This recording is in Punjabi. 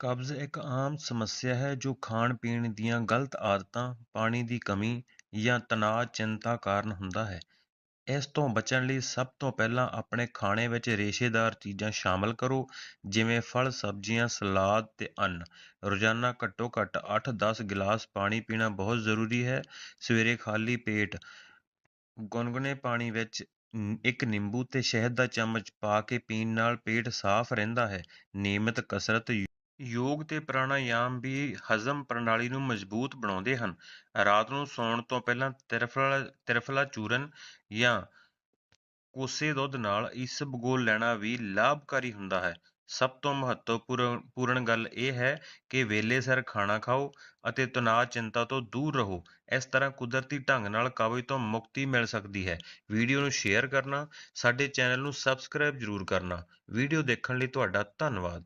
ਕਬਜ਼ ਇੱਕ ਆਮ ਸਮੱਸਿਆ ਹੈ ਜੋ ਖਾਣ-ਪੀਣ ਦੀਆਂ ਗਲਤ ਆਦਤਾਂ, ਪਾਣੀ ਦੀ ਕਮੀ ਜਾਂ ਤਣਾਅ ਚਿੰਤਾ ਕਾਰਨ ਹੁੰਦਾ ਹੈ। ਇਸ ਤੋਂ ਬਚਣ ਲਈ ਸਭ ਤੋਂ ਪਹਿਲਾਂ ਆਪਣੇ ਖਾਣੇ ਵਿੱਚ ਰੇਸ਼ੇਦਾਰ ਚੀਜ਼ਾਂ ਸ਼ਾਮਲ ਕਰੋ, ਜਿਵੇਂ ਫਲ, ਸਬਜ਼ੀਆਂ, ਸਲਾਦ ਤੇ ਅੰਨ। ਰੋਜ਼ਾਨਾ ਘੱਟੋ-ਘੱਟ ਅੱਠ-ਦਸ ਗਿਲਾਸ ਪਾਣੀ ਪੀਣਾ ਬਹੁਤ ਜ਼ਰੂਰੀ ਹੈ। ਸਵੇਰੇ ਖਾਲੀ ਪੇਟ ਗੁਨਗੁਨੇ ਪਾਣੀ ਵਿੱਚ ਇੱਕ ਨਿੰਬੂ ਤੇ ਸ਼ਹਿਦ ਦਾ ਚਮਚ ਪਾ ਕੇ ਪੀਣ ਨਾਲ ਪੇਟ ਸਾਫ਼ ਰਹਿੰਦਾ ਹੈ। ਨਿਯਮਿਤ ਕਸਰਤ ਯੋਗ ਤੇ ਪ੍ਰਾਣਾਯਾਮ ਵੀ ਹਜ਼ਮ ਪ੍ਰਣਾਲੀ ਨੂੰ ਮਜ਼ਬੂਤ ਬਣਾਉਂਦੇ ਹਨ। ਰਾਤ ਨੂੰ ਸੌਣ ਤੋਂ ਪਹਿਲਾਂ ਤ੍ਰਿਫਲਾ ਤ੍ਰਿਫਲਾ ਚੂਰਨ ਜਾਂ ਕੋਸੇ ਦੁੱਧ ਨਾਲ ਇਸਬਗੋਲ ਲੈਣਾ ਵੀ ਲਾਭਕਾਰੀ ਹੁੰਦਾ ਹੈ। ਸਭ ਤੋਂ ਮਹੱਤਵਪੂਰਨ ਗੱਲ ਇਹ ਹੈ ਕਿ ਵੇਲੇ ਸਿਰ ਖਾਣਾ ਖਾਓ ਅਤੇ ਤਣਾਅ ਚਿੰਤਾ ਤੋਂ ਦੂਰ ਰਹੋ। ਇਸ ਤਰ੍ਹਾਂ ਕੁਦਰਤੀ ਢੰਗ ਨਾਲ ਕਬਜ਼ ਤੋਂ ਮੁਕਤੀ ਮਿਲ ਸਕਦੀ ਹੈ। ਵੀਡੀਓ ਨੂੰ ਸ਼ੇਅਰ ਕਰਨਾ, ਸਾਡੇ ਚੈਨਲ ਨੂੰ ਸਬਸਕ੍ਰਾਈਬ ਜ਼ਰੂਰ ਕਰਨਾ। ਵੀਡੀਓ ਦੇਖਣ ਲਈ ਤੁਹਾਡਾ ਧੰਨਵਾਦ।